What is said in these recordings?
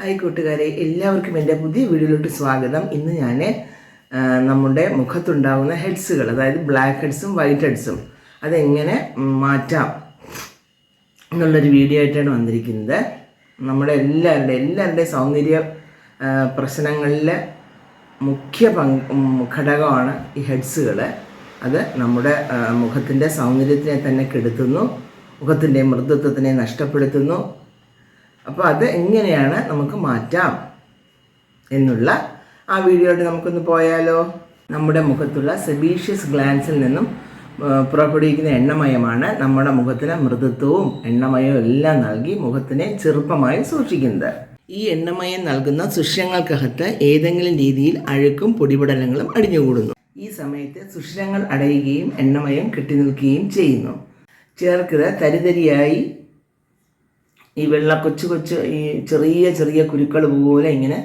Hi കൂട്ടുകാരെ എല്ലാവർക്കും എന്റെ പുതിയ വീഡിയോയിലോട്ട് സ്വാഗതം. ഇന്ന് ഞാൻ നമ്മുടെ മുഖത്തുണ്ടാകുന്ന ഹെഡ്സുകൾ അതായത് ബ്ലാക്ക് ഹെഡ്സും വൈറ്റ് ഹെഡ്സും അതെങ്ങനെ മാറ്റാം എന്നുള്ളൊരു വീഡിയോ ആയിട്ടാണ് വന്നിരിക്കുന്നത്. നമ്മുടെ എല്ലാവരുടെ എല്ലാവരുടെയും സൗന്ദര്യ പ്രശ്നങ്ങളിൽ മുഖ്യ ഘടകമാണ് ഈ ഹെഡ്സുകൾ അത് നമ്മുടെ മുഖത്തിന്റെ സൗന്ദര്യത്തിനെ തന്നെ കെടുത്തുന്നു മുഖത്തിന്റെ മൃദുത്വത്തിനെ നഷ്ടപ്പെടുത്തുന്നു അപ്പോൾ അത് എങ്ങനെയാണ് നമുക്ക് മാറ്റാം എന്നുള്ള ആ വീഡിയോയിട്ട് നമുക്കൊന്ന് പോയാലോ. നമ്മുടെ മുഖത്തുള്ള സെബീഷ്യസ് ഗ്ലാൻസിൽ നിന്നും പുറപ്പെടുവിക്കുന്ന എണ്ണമയമാണ് നമ്മുടെ മുഖത്തിന് മൃദുത്വവും എണ്ണമയവും എല്ലാം നൽകി മുഖത്തിനെ ചെറുപ്പമായി സൂക്ഷിക്കുന്നത്. ഈ എണ്ണമയം നൽകുന്ന സുഷിരങ്ങൾക്കകത്ത് ഏതെങ്കിലും രീതിയിൽ അഴുക്കും പൊടിപടലങ്ങളും അടിഞ്ഞുകൂടുന്നു. ഈ സമയത്ത് സുഷിരങ്ങൾ അടയുകയും എണ്ണമയം കെട്ടിനിൽക്കുകയും ചെയ്യുന്നു. ചേർക്കുക തരിതരിയായി ഈ വെള്ള കൊച്ചു കൊച്ചു ഈ ചെറിയ ചെറിയ കുരുക്കൾ പോലെ ഇങ്ങനെ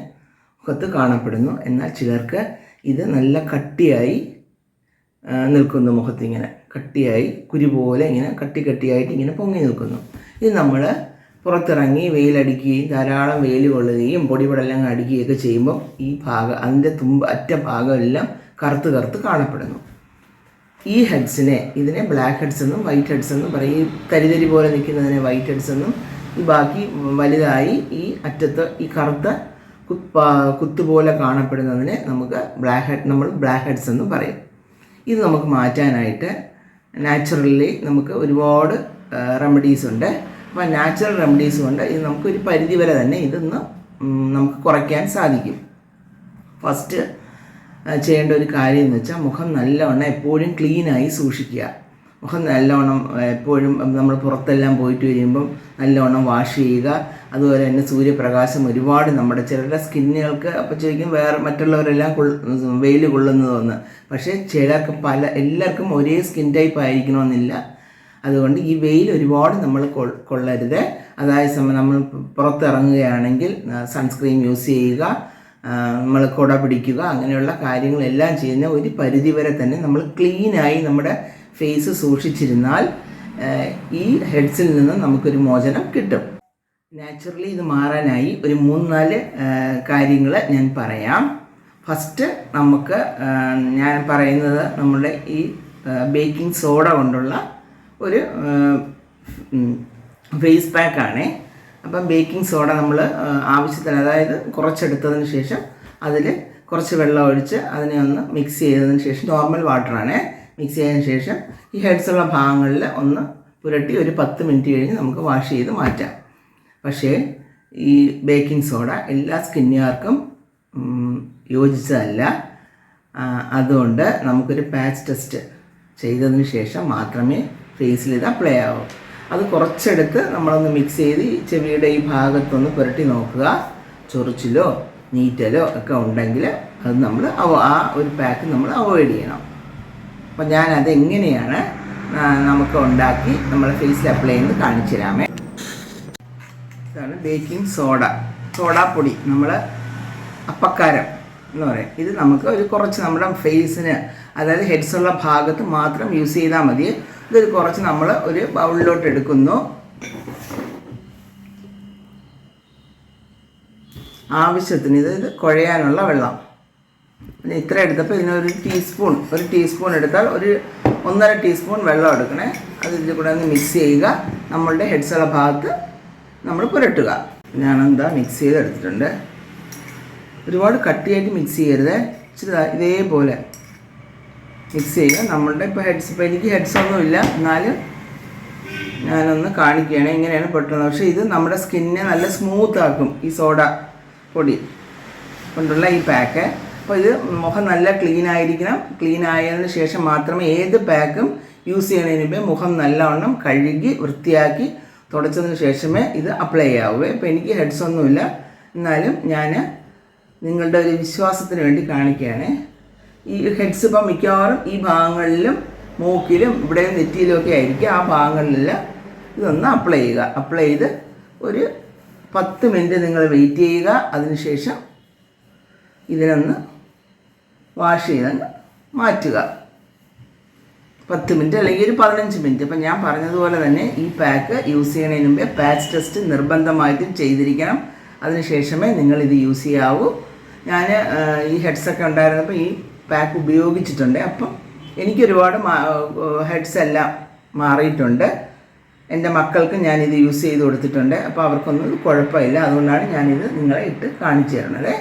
മുഖത്ത് കാണപ്പെടുന്നു. എന്നാൽ ചിലർക്ക് ഇത് നല്ല കട്ടിയായി നിൽക്കുന്നു മുഖത്ത് ഇങ്ങനെ. കട്ടിയായി കുരു പോലെ ഇങ്ങനെ കട്ടി കട്ടിയായിട്ട് ഇങ്ങനെ പൊങ്ങി നിൽക്കുന്നു. ഇത് നമ്മൾ പുറത്തിറങ്ങി വെയിലടിക്കുകയും ധാരാളം വെയിൽ കൊള്ളുകയും പൊടിപടലങ്ങൾ അടിക്കുകയൊക്കെ ചെയ്യുമ്പോൾ ഈ ഭാഗം അതിന്റെ തുമ്പ അറ്റ ഭാഗമെല്ലാം കറുത്ത് കറുത്ത് കാണപ്പെടുന്നു. ഈ ഹെഡ്സിനെ ഇതിനെ ബ്ലാക്ക് ഹെഡ്സ് എന്നും വൈറ്റ് ഹെഡ്സ് എന്നും പറയും. ഈ തരിതരി പോലെ നിൽക്കുന്നതിനെ വൈറ്റ് ഹെഡ്സ് എന്നും ഈ ബാക്കി വലുതായി ഈ അറ്റത്ത് ഈ കറുത്ത കുത്ത് കുത്തുപോലെ കാണപ്പെടുന്നതിനെ നമുക്ക് ബ്ലാക്ക് ഹെഡ് നമ്മൾ ബ്ലാക്ക് ഹെഡ്സ് എന്ന് പറയും. ഇത് നമുക്ക് മാറ്റാനായിട്ട് നാച്ചുറലി നമുക്ക് ഒരുപാട് റെമഡീസ് ഉണ്ട്. അപ്പോൾ നാച്ചുറൽ റെമഡീസ് കൊണ്ട് ഇത് നമുക്ക് ഒരു പരിധി വരെ തന്നെ ഇതൊന്ന് നമുക്ക് കുറയ്ക്കാൻ സാധിക്കും. ഫസ്റ്റ് ചെയ്യേണ്ട ഒരു കാര്യം എന്ന് വെച്ചാൽ മുഖം നല്ലവണ്ണം എപ്പോഴും ക്ലീനായി സൂക്ഷിക്കുക. മുഖം നല്ലവണ്ണം എപ്പോഴും നമ്മൾ പുറത്തെല്ലാം പോയിട്ട് വരുമ്പം നല്ലവണ്ണം വാഷ് ചെയ്യുക. അതുപോലെ തന്നെ സൂര്യപ്രകാശം ഒരുപാട് നമ്മുടെ ചിലരുടെ സ്കിന്നുകൾക്ക് അപ്പോൾ ചോദിക്കും വേറെ മറ്റുള്ളവരെല്ലാം വെയിൽ കൊള്ളുന്നതെന്ന്. പക്ഷേ ചിലർക്ക് പല എല്ലാവർക്കും ഒരേ സ്കിൻ ടൈപ്പ് ആയിരിക്കണമെന്നില്ല. അതുകൊണ്ട് ഈ വെയിൽ ഒരുപാട് നമ്മൾ കൊള്ളരുത്. അതായത് നമ്മൾ പുറത്തിറങ്ങുകയാണെങ്കിൽ സൺസ്ക്രീൻ യൂസ് ചെയ്യുക നമ്മൾ കുട പിടിക്കുക അങ്ങനെയുള്ള കാര്യങ്ങളെല്ലാം ചെയ്യുന്ന ഒരു പരിധി വരെ തന്നെ നമ്മൾ ക്ലീനായി നമ്മുടെ ഫേസ് സൂക്ഷിച്ചിരുന്നാൽ ഈ ഹെഡ്സിൽ നിന്ന് നമുക്കൊരു മോചനം കിട്ടും. നാച്ചുറലി ഇത് മാറാനായി ഒരു മൂന്ന് നാല് കാര്യങ്ങൾ ഞാൻ പറയാം. ഫസ്റ്റ് നമുക്ക് ഞാൻ പറയുന്നത് നമ്മുടെ ഈ ബേക്കിംഗ് സോഡ കൊണ്ടുള്ള ഒരു ഫേസ് പാക്കാണേ അപ്പം ബേക്കിംഗ് സോഡ നമ്മൾ ആവശ്യത്തിന് അതായത് കുറച്ചെടുത്തതിന് ശേഷം അതിൽ കുറച്ച് വെള്ളം ഒഴിച്ച് അതിനെ ഒന്ന് മിക്സ് ചെയ്തതിന് ശേഷം നോർമൽ വാട്ടറാണ് മിക്സ് ചെയ്തതിന് ശേഷം ഈ ഹെഡ്സ് ഉള്ള ഭാഗങ്ങളിൽ ഒന്ന് പുരട്ടി ഒരു പത്ത് മിനിറ്റ് കഴിഞ്ഞ് നമുക്ക് വാഷ് ചെയ്ത് മാറ്റാം. പക്ഷേ ഈ ബേക്കിംഗ് സോഡ എല്ലാ സ്കിന്നുകാർക്കും യോജിച്ചതല്ല. അതുകൊണ്ട് നമുക്കൊരു പാച്ച് ടെസ്റ്റ് ചെയ്തതിന് ശേഷം മാത്രമേ ഫേസിൽ ഇത് അപ്ലൈ ആവൂ. അത് കുറച്ചെടുത്ത് നമ്മളൊന്ന് മിക്സ് ചെയ്ത് ഈ ചെവിയുടെ ഈ ഭാഗത്തൊന്ന് പുരട്ടി നോക്കുക. ചൊറിച്ചിലോ നീറ്റലോ ഒക്കെ ഉണ്ടെങ്കിൽ അത് നമ്മൾ ആ ഒരു പാക്ക് നമ്മൾ അവോയ്ഡ് ചെയ്യണം. അപ്പം അത് എങ്ങനെയാണ് ആ, നമുക്ക് ഉണ്ടാക്കി നമ്മളെ ഫേസിൽ അപ്ലൈ ചെയ്ത് കാണിച്ചു തരാമേ ഇതാണ് ബേക്കിംഗ് സോഡ സോഡാപ്പൊടി നമ്മൾ അപ്പക്കാരം എന്ന് പറയും. ഇത് നമുക്ക് ഒരു കുറച്ച് നമ്മുടെ ഫേസിന് അതായത് ഹെഡ്സ് ഉള്ള ഭാഗത്ത് മാത്രം യൂസ് ചെയ്താൽ മതി. ഇതൊരു കുറച്ച് നമ്മൾ ഒരു ബൗളിലോട്ട് എടുക്കുന്നു. ആവശ്യത്തിന് ഇത് കുഴയാനുള്ള വെള്ളം. പിന്നെ ഇത്ര എടുത്തപ്പോൾ ഇതിനൊരു ടീസ്പൂൺ ഒരു ടീസ്പൂൺ എടുത്താൽ ഒരു ഒന്നര ടീസ്പൂൺ വെള്ളം എടുക്കണേ. അത് ഇതിൽ കൂടെ ഒന്ന് മിക്സ് ചെയ്യുക. നമ്മളുടെ ഹെഡ്സുള്ള ഭാഗത്ത് നമ്മൾ പുരട്ടുക. ഞാനെന്താ മിക്സ് ചെയ്തെടുത്തിട്ടുണ്ട്. ഒരുപാട് കട്ടിയായിട്ട് മിക്സ് ചെയ്യരുത്. ഇച്ചിരി ഇതേപോലെ മിക്സ് ചെയ്യുക. നമ്മളുടെ ഇപ്പോൾ ഹെഡ്സ് ഇപ്പോൾ എനിക്ക് ഹെഡ്സ് ഒന്നുമില്ല എന്നാലും ഞാനൊന്ന് കാണിക്കുകയാണ് ഇങ്ങനെയാണ് പെട്ടെന്ന് പക്ഷേ ഇത് നമ്മുടെ സ്കിന്നെ നല്ല സ്മൂത്ത് ആക്കും ഈ സോഡ പൊടി കൊണ്ടുള്ള ഈ പാക്ക് അപ്പോൾ ഇത് മുഖം നല്ല ക്ലീൻ ആയിരിക്കണം. ക്ലീൻ ആയതിനു ശേഷം മാത്രമേ ഏത് പാക്കും യൂസ് ചെയ്യുന്നതിന് മുമ്പേ മുഖം നല്ലവണ്ണം കഴുകി വൃത്തിയാക്കി തുടച്ചതിന് ശേഷമേ ഇത് അപ്ലൈ ചെയ്യാവൂ ഇപ്പോൾ എനിക്ക് ഹെഡ്സ് ഒന്നുമില്ല. എന്നാലും ഞാൻ നിങ്ങളുടെ ഒരു വിശ്വാസത്തിന് വേണ്ടി കാണിക്കുകയാണ്. ഈ ഹെഡ്സ് ഇപ്പം മിക്കവാറും ഈ ഭാഗങ്ങളിലും മൂക്കിലും ഇവിടെ നെറ്റിയിലും ഒക്കെ ആയിരിക്കും ആ ഭാഗങ്ങളിലെല്ലാം ഇതൊന്ന് അപ്ലൈ ചെയ്യുക. അപ്ലൈ ചെയ്ത് ഒരു പത്ത് മിനിറ്റ് നിങ്ങൾ വെയിറ്റ് ചെയ്യുക. അതിനുശേഷം ഇതിനൊന്ന് വാഷ് ചെയ്തങ്ങ് മാറ്റുക. പത്ത് മിനിറ്റ് അല്ലെങ്കിൽ ഒരു പതിനഞ്ച് മിനിറ്റ്. അപ്പം ഞാൻ പറഞ്ഞതുപോലെ തന്നെ ഈ പാക്ക് യൂസ് ചെയ്യുന്നതിന് മുമ്പേ പാച്ച് ടെസ്റ്റ് നിർബന്ധമായിട്ടും ചെയ്തിരിക്കണം. അതിനുശേഷമേ നിങ്ങൾ ഇത് യൂസ് ചെയ്യാവൂ. ഞാൻ ഈ ഹെഡ്സൊക്കെ ഉണ്ടായിരുന്നപ്പോൾ ഈ പാക്ക് ഉപയോഗിച്ചിട്ടുണ്ട്. അപ്പം എനിക്കൊരുപാട് ഹെഡ്സ് എല്ലാം മാറിയിട്ടുണ്ട്. എന്റെ മക്കൾക്ക് ഞാനിത് യൂസ് ചെയ്ത് കൊടുത്തിട്ടുണ്ട്. അപ്പോൾ അവർക്കൊന്നും കുഴപ്പമില്ല. അതുകൊണ്ടാണ് ഞാനിത് നിങ്ങളെ ഇട്ട് കാണിച്ചു തരണത്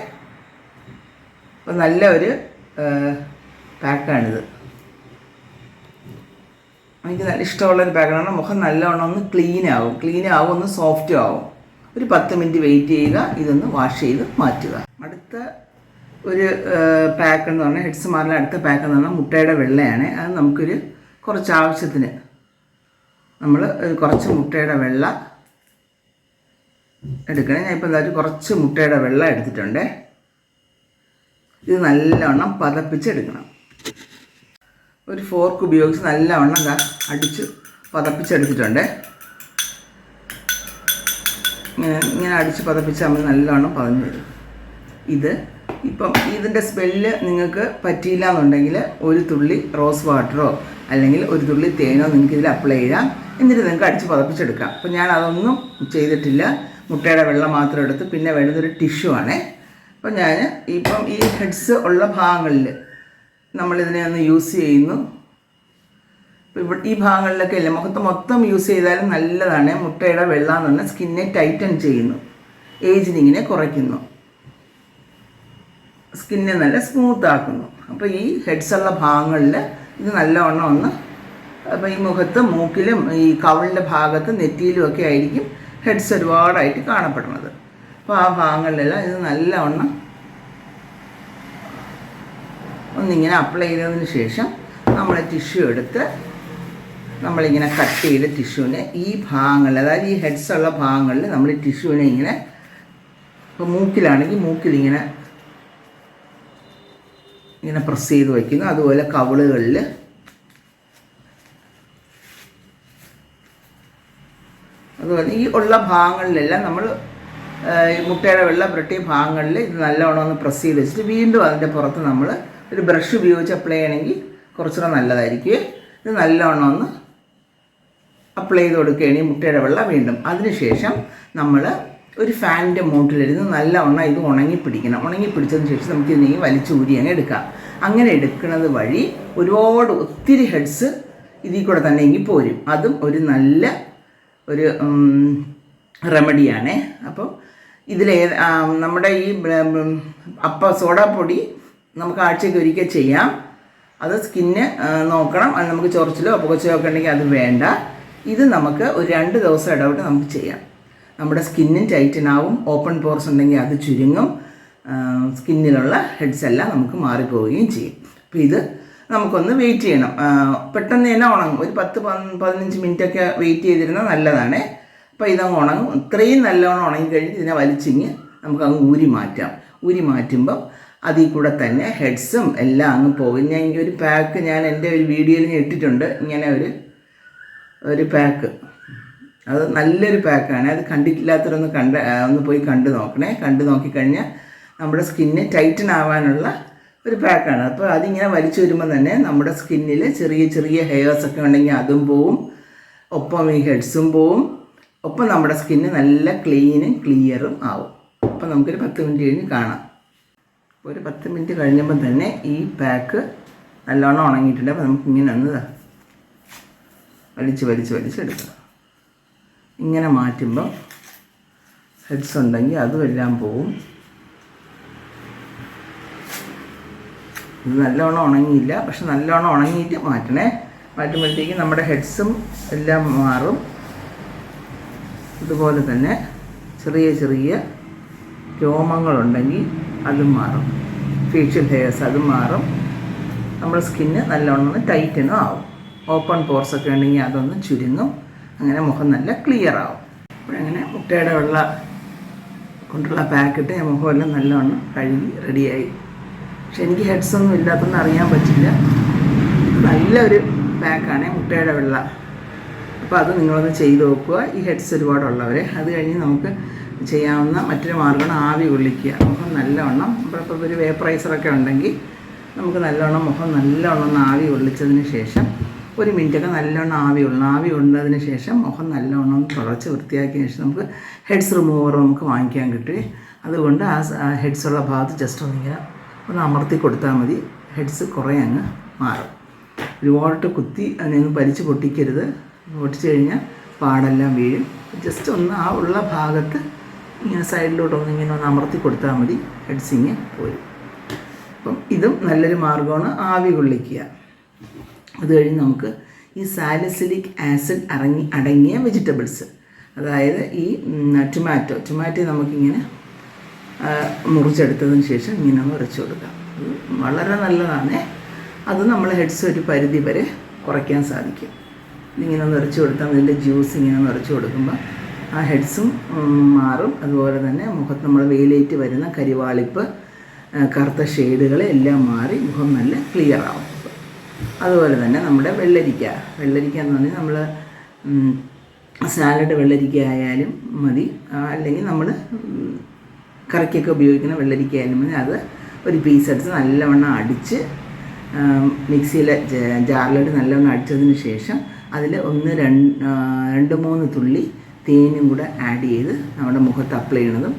അപ്പോൾ നല്ല ഒരു പാക്കാണിത്. എനിക്ക് നല്ല ഇഷ്ടമുള്ളൊരു പാക്കാണ്. മുഖം നല്ലവണ്ണം ഒന്ന് ക്ലീൻ ആവും. ക്ലീൻ ആവും ഒന്ന് സോഫ്റ്റും ആവും. ഒരു പത്ത് മിനിറ്റ് വെയിറ്റ് ചെയ്യുക ഇതൊന്ന് വാഷ് ചെയ്ത് മാറ്റുക. അടുത്ത ഒരു പാക്ക് എന്ന് പറഞ്ഞാൽ ഹെഡ്സ് മാറിലെ അടുത്ത പാക്ക് എന്ന് പറഞ്ഞാൽ മുട്ടയുടെ വെള്ളയാണ്. അത് നമുക്കൊരു കുറച്ച് ആവശ്യത്തിന് നമ്മൾ കുറച്ച് മുട്ടയുടെ വെള്ള എടുക്കണേ. ഞാൻ ഇപ്പോൾ എന്താ കുറച്ച് മുട്ടയുടെ വെള്ളം എടുത്തിട്ടുണ്ട്. ഇത് നല്ലവണ്ണം പതപ്പിച്ചെടുക്കണം. ഒരു ഫോർക്ക് ഉപയോഗിച്ച് നല്ലവണ്ണം അടിച്ച് പതപ്പിച്ചെടുത്തിട്ടുണ്ട്. ഇങ്ങനെ ഇങ്ങനെ അടിച്ച് പതപ്പിച്ചാൽ നമ്മൾ നല്ലവണ്ണം പതഞ്ഞു വരും. ഇത് ഇപ്പം ഇതിന്റെ സ്മെല്ല് നിങ്ങൾക്ക് പറ്റിയില്ല എന്നുണ്ടെങ്കിൽ ഒരു തുള്ളി റോസ് വാട്ടറോ അല്ലെങ്കിൽ ഒരു തുള്ളി തേനോ നിങ്ങൾക്ക് ഇതിൽ അപ്ലൈ ചെയ്യാം. എന്നിട്ട് നിങ്ങൾക്ക് അടിച്ച് പതപ്പിച്ചെടുക്കാം. അപ്പം ഞാൻ അതൊന്നും ചെയ്തിട്ടില്ല. മുട്ടയുടെ വെള്ളം മാത്രം എടുത്ത് പിന്നെ വേണ്ടത് ഒരു ടിഷ്യൂ ആണേ. അപ്പം ഞാൻ ഇപ്പം ഈ ഹെഡ്സ് ഉള്ള ഭാഗങ്ങളിൽ നമ്മളിതിനെ ഒന്ന് യൂസ് ചെയ്യുന്നു. ഇപ്പം ഈ ഭാഗങ്ങളിലൊക്കെ അല്ലേ മുഖത്ത് മൊത്തം യൂസ് ചെയ്താലും നല്ലതാണ്. മുട്ടയുടെ വെള്ളം എന്ന് പറഞ്ഞാൽ സ്കിന്നെ ടൈറ്റൻ ചെയ്യുന്നു. ഏജിനിങ്ങിനെ കുറയ്ക്കുന്നു. സ്കിന്നെ നല്ല സ്മൂത്ത് ആക്കുന്നു. അപ്പോൾ ഈ ഹെഡ്സ് ഉള്ള ഭാഗങ്ങളിൽ ഇത് നല്ലവണ്ണം ഒന്ന് അപ്പോൾ ഈ മുഖത്ത് മൂക്കിലും ഈ കവിളിന്റെ ഭാഗത്ത് നെറ്റിയിലും ഒക്കെ ആയിരിക്കും ഹെഡ്സ് ഒരുപാടായിട്ട് കാണപ്പെടുന്നത്. അപ്പോൾ ആ ഭാഗങ്ങളിലെല്ലാം ഇത് നല്ലവണ്ണം ഒന്നിങ്ങനെ അപ്ലൈ ചെയ്തതിന് ശേഷം നമ്മൾ ടിഷ്യൂ എടുത്ത് നമ്മളിങ്ങനെ കട്ട് ചെയ്ത് ടിഷ്യൂവിനെ ഈ ഭാഗങ്ങളിൽ അതായത് ഈ ഹെഡ്സ് ഉള്ള ഭാഗങ്ങളിൽ നമ്മൾ ടിഷ്യൂവിനെ ഇങ്ങനെ ഇപ്പോൾ മൂക്കിലാണെങ്കിൽ മൂക്കിലിങ്ങനെ ഇങ്ങനെ പ്രസ് ചെയ്ത് വയ്ക്കുന്നു അതുപോലെ കവിളുകളിൽ അതുപോലെ ഈ ഉള്ള ഭാഗങ്ങളിലെല്ലാം നമ്മൾ മുട്ടയുടെ വെള്ളം പുരട്ടിയ ഭാഗങ്ങളിൽ ഇത് നല്ലവണ്ണം ഒന്ന് പ്രസ് ചെയ്ത് വെച്ചിട്ട് വീണ്ടും അതിന്റെ പുറത്ത് നമ്മൾ ഒരു ബ്രഷ് ഉപയോഗിച്ച് അപ്ലൈ ചെയ്യണമെങ്കിൽ കുറച്ചുകൂടെ നല്ലതായിരിക്കും. ഇത് നല്ലവണ്ണം ഒന്ന് അപ്ലൈ ചെയ്ത് കൊടുക്കുകയാണ് മുട്ടയുടെ വെള്ളം വീണ്ടും. അതിനുശേഷം നമ്മൾ ഒരു ഫാനിന്റെ മൂട്ടിലിരുന്ന് നല്ലവണ്ണം ഇത് ഉണങ്ങി പിടിക്കണം. ഉണങ്ങി പിടിച്ചതിന് ശേഷം നമുക്ക് ഇതിനെ വലിച്ചൂരി അങ്ങ് എടുക്കാം. അങ്ങനെ എടുക്കുന്നത് വഴി ഒരുപാട് ഒത്തിരി ഹെഡ്സ് ഇതിൽ കൂടെ തന്നെ എങ്കിൽ പോരും. അതും ഒരു നല്ല ഒരു റെമഡിയാണേ അപ്പോൾ ഇതിലേ നമ്മുടെ ഈ അപ്പ സോഡാപ്പൊടി നമുക്ക് ആഴ്ചയ്ക്ക് ഒരിക്കൽ ചെയ്യാം. അത് സ്കിന്ന് നോക്കണം. അത് നമുക്ക് ചൊറിച്ചിലോ പുകച്ചിലോ ഒക്കെ ഉണ്ടെങ്കിൽ അത് വേണ്ട. ഇത് നമുക്ക് ഒരു രണ്ട് ദിവസം ഇടവിട്ട് നമുക്ക് ചെയ്യാം. നമ്മുടെ സ്കിന്നും ടൈറ്റൻ ആവും ഓപ്പൺ പോർസ് ഉണ്ടെങ്കിൽ അത് ചുരുങ്ങും. സ്കിന്നിലുള്ള ഹെഡ്സ് എല്ലാം നമുക്ക് മാറിപ്പോവുകയും ചെയ്യും. അപ്പോൾ ഇത് നമുക്കൊന്ന് വെയിറ്റ് ചെയ്യണം. പെട്ടെന്ന് തന്നെ ഉണങ്ങും. ഒരു പത്ത് പതിനഞ്ച് മിനിറ്റൊക്കെ വെയിറ്റ് ചെയ്തിരുന്നാൽ നല്ലതാണ്. അപ്പോൾ ഇതങ്ങ് ഉണങ്ങും. ഇത്രയും നല്ലോണം ഉണങ്ങി കഴിഞ്ഞ് ഇതിനെ വലിച്ചിങ്ങ് നമുക്ക് അങ്ങ് ഊരി മാറ്റാം. ഊരി മാറ്റുമ്പം അതിൽ കൂടെ തന്നെ ഹെഡ്സും എല്ലാം അങ്ങ് പോകും. ഞാൻ എനിക്ക് ഒരു പാക്ക് ഞാൻ എന്റെ ഒരു വീഡിയോയിൽ ഞാൻ ഇട്ടിട്ടുണ്ട്. ഇങ്ങനെ ഒരു ഒരു പാക്ക്. അത് നല്ലൊരു പാക്കാണ്. അത് കണ്ടിട്ടില്ലാത്തവരൊന്ന് കണ്ട് ഒന്ന് പോയി കണ്ടു നോക്കണേ. കണ്ടു നോക്കിക്കഴിഞ്ഞാൽ നമ്മുടെ സ്കിന്ന് ടൈറ്റൻ ആവാനുള്ള ഒരു പാക്കാണ്. അപ്പോൾ അതിങ്ങനെ വലിച്ചു വരുമ്പോൾ തന്നെ നമ്മുടെ സ്കിന്നിൽ ചെറിയ ചെറിയ ഹെയർസ് ഒക്കെ ഉണ്ടെങ്കിൽ അതും പോവും. ഒപ്പം ഈ ഹെഡ്സും പോവും. ഒപ്പം നമ്മുടെ സ്കിന്ന് നല്ല ക്ലീനും ക്ലിയറും ആവും. അപ്പം നമുക്കൊരു പത്ത് മിനിറ്റ് കഴിഞ്ഞ് കാണാം. ഒരു പത്ത് മിനിറ്റ് കഴിഞ്ഞപ്പോൾ തന്നെ ഈ പാക്ക് നല്ലോണം ഉണങ്ങിയിട്ടുണ്ട്. അപ്പോൾ നമുക്ക് ഇങ്ങനെ ഒന്ന് വലിച്ച് വലിച്ച് വലിച്ചെടുക്കാം ഇങ്ങനെ മാറ്റുമ്പോൾ ഹെഡ്സ് ഉണ്ടെങ്കിൽ അതും എല്ലാം പോവും. ഇത് നല്ലോണം ഉണങ്ങിയില്ല. പക്ഷെ നല്ലോണം ഉണങ്ങിയിട്ട് മാറ്റണേ. മാറ്റുമ്പോഴത്തേക്കും നമ്മുടെ ഹെഡ്സും എല്ലാം മാറും. ഇതുപോലെ തന്നെ ചെറിയ ചെറിയ രോമങ്ങളുണ്ടെങ്കിൽ അതും മാറും. ഫേഷ്യൽ ഹെയർസ് അതും മാറും. നമ്മുടെ സ്കിന്ന് നല്ലോണം ടൈറ്റനും ആവും. ഓപ്പൺ പോർസ് ഒക്കെ ഉണ്ടെങ്കിൽ അതൊന്ന് ചുരുങ്ങും. അങ്ങനെ മുഖം നല്ല ക്ലിയർ ആവും. അപ്പോഴങ്ങനെ മുട്ടയുടെ വെള്ള കൊണ്ടുള്ള പാക്കറ്റ് ഞാൻ മുഖമെല്ലാം നല്ലോണം കഴുകി റെഡിയായി പക്ഷെ എനിക്ക് ഹെഡ്സ് ഒന്നും ഇല്ലാത്തൊന്നും അറിയാൻ പറ്റില്ല. നല്ലൊരു പാക്കാണ് മുട്ടയുടെ വെള്ള അപ്പോൾ അത് നിങ്ങളൊന്ന് ചെയ്ത് നോക്കുക. ഈ ഹെഡ്സ് ഒരുപാടുള്ളവരെ. അത് കഴിഞ്ഞ് നമുക്ക് ചെയ്യാവുന്ന മറ്റൊരു മാർഗമാണ് ആവി കൊള്ളിക്കുക. മുഖം നല്ലവണ്ണം ഇപ്പോൾ ഒരു വേപ്പറൈസറൊക്കെ ഉണ്ടെങ്കിൽ നമുക്ക് നല്ലവണ്ണം മുഖം നല്ലവണ്ണം ഒന്ന് ആവി കൊള്ളിച്ചതിന് ശേഷം ഒരു മിനിറ്റൊക്കെ നല്ലോണം ആവി ഉള്ളണം ആവി ഉള്ളതിന് ശേഷം മുഖം നല്ലോണം തുടച്ച് വൃത്തിയാക്കിയ ശേഷം നമുക്ക് ഹെഡ്സ് റിമൂവർ നമുക്ക് വാങ്ങിക്കാൻ കിട്ടും. അതുകൊണ്ട് ആ ഹെഡ്സ് ഉള്ള ഭാഗത്ത് ജസ്റ്റ് ഒന്നിങ്ങനെ ഒന്ന് അമർത്തി കൊടുത്താൽ മതി. ഹെഡ്സ് കുറേ അങ്ങ് മാറും. ഒരുപാട് കുത്തി അതിനൊന്ന് പരിച്ച് പൊട്ടിക്കരുത്. പൊട്ടിച്ച് കഴിഞ്ഞാൽ പാടെല്ലാം വീഴും. ജസ്റ്റ് ഒന്ന് ആ ഉള്ള ഭാഗത്ത് ഇങ്ങനെ സൈഡിലോട്ട് ഒന്ന് ഇങ്ങനെ ഒന്ന് അമർത്തി കൊടുത്താൽ മതി. ഹെഡ്സിങ് പോയി അപ്പം ഇതും നല്ലൊരു മാർഗമാണ് ആവി കൊള്ളിക്കുക. അത് കഴിഞ്ഞ് നമുക്ക് ഈ സാലിസിലിക് ആസിഡ് അടങ്ങി അടങ്ങിയ വെജിറ്റബിൾസ് അതായത് ഈ ടൊമാറ്റോ. ടൊമാറ്റോ നമുക്കിങ്ങനെ മുറിച്ചെടുത്തതിന് ശേഷം ഇങ്ങനെ ഒന്ന് ഉരച്ചു കൊടുക്കാം. വളരെ നല്ലതാണ്. അത് നമ്മൾ ഹെഡ്സ് ഒരു പരിധി വരെ കുറയ്ക്കാൻ സാധിക്കും. ഇതിങ്ങനെ നിറച്ച് കൊടുത്താൽ അതിന്റെ ജ്യൂസ് ഇങ്ങനെ നിറച്ച് കൊടുക്കുമ്പോൾ ആ ഹെഡ്സും മാറും. അതുപോലെ തന്നെ മുഖത്ത് നമ്മൾ വെയിലേറ്റ് വരുന്ന കരിവാളിപ്പ് കറുത്ത ഷെയ്ഡുകൾ എല്ലാം മാറി മുഖം നല്ല ക്ലിയർ ആവും. അതുപോലെ തന്നെ നമ്മുടെ വെള്ളരിക്ക. വെള്ളരിക്ക എന്ന് പറഞ്ഞാൽ നമ്മൾ സാലഡ് വെള്ളരിക്ക ആയാലും മതി. അല്ലെങ്കിൽ നമ്മൾ കറിക്കൊക്കെ ഉപയോഗിക്കുന്ന വെള്ളരിക്ക ആയാലും മതി. അത് ഒരു പീസ് എടുത്ത് നല്ലവണ്ണം അടിച്ച് മിക്സിയിലെ ജാറിലിട്ട് നല്ലവണ്ണം അടിച്ചതിന് ശേഷം അതിൽ ഒന്ന് രണ്ട് രണ്ട് മൂന്ന് തുള്ളി തേനും കൂടെ ആഡ് ചെയ്ത് നമ്മുടെ മുഖത്ത് അപ്ലൈ ചെയ്യണതും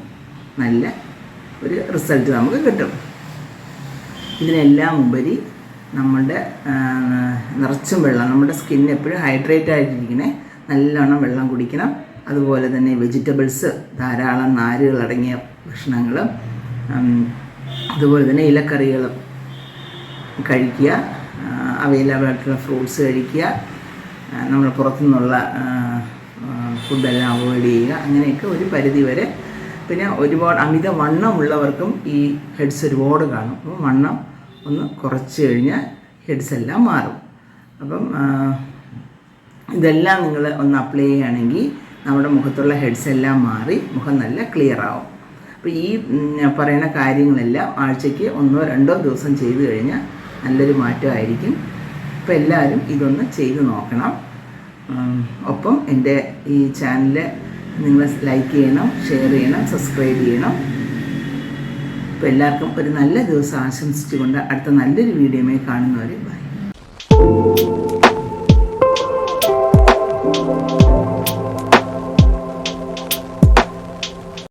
നല്ല ഒരു റിസൾട്ട് നമുക്ക് കിട്ടും. ഇതിനെല്ലാം ഉപരി നമ്മുടെ നിറച്ചും വെള്ളം നമ്മുടെ സ്കിൻ എപ്പോഴും ഹൈഡ്രേറ്റ് ആയിട്ടിരിക്കണേ നല്ലോണം വെള്ളം കുടിക്കണം. അതുപോലെ തന്നെ വെജിറ്റബിൾസ് ധാരാളം നാരുകൾ അടങ്ങിയ ഭക്ഷണങ്ങളും അതുപോലെ തന്നെ ഇലക്കറികളും കഴിക്കുക അവൈലബിൾ ആയിട്ടുള്ള ഫ്രൂട്ട്സ് കഴിക്കുക നമ്മൾ പുറത്തുനിന്നുള്ള ഫുഡെല്ലാം അവോയ്ഡ് ചെയ്യുക. അങ്ങനെയൊക്കെ ഒരു പരിധി വരെ പിന്നെ ഒരുപാട് അമിത വണ്ണമുള്ളവർക്കും ഈ ഹെഡ്സ് ഒരുപാട് കാണും. അപ്പം വണ്ണം ഒന്ന് കുറച്ച് കഴിഞ്ഞാൽ ഹെഡ്സ് എല്ലാം മാറും. അപ്പം ഇതെല്ലാം നിങ്ങൾ ഒന്ന് അപ്ലൈ ചെയ്യുകയാണെങ്കിൽ നമ്മുടെ മുഖത്തുള്ള ഹെഡ്സ് എല്ലാം മാറി മുഖം നല്ല ക്ലിയർ ആവും. അപ്പോൾ ഈ പറയുന്ന കാര്യങ്ങളെല്ലാം ആഴ്ചയ്ക്ക് ഒന്നോ രണ്ടോ ദിവസം ചെയ്തു കഴിഞ്ഞാൽ നല്ലൊരു മാറ്റമായിരിക്കും. അപ്പോൾ എല്ലാവരും ഇതൊന്ന് ചെയ്തു നോക്കണം. ഒപ്പം എന്റെ ഈ ചാനൽ നിങ്ങൾ ലൈക്ക് ചെയ്യണം ഷെയർ ചെയ്യണം സബ്സ്ക്രൈബ് ചെയ്യണം. അപ്പോൾ എല്ലാവർക്കും ഒരു നല്ല ദിവസം ആശംസിച്ചുകൊണ്ട് അടുത്ത നല്ലൊരു വീഡിയോമായി കാണുന്നവരെ ബൈ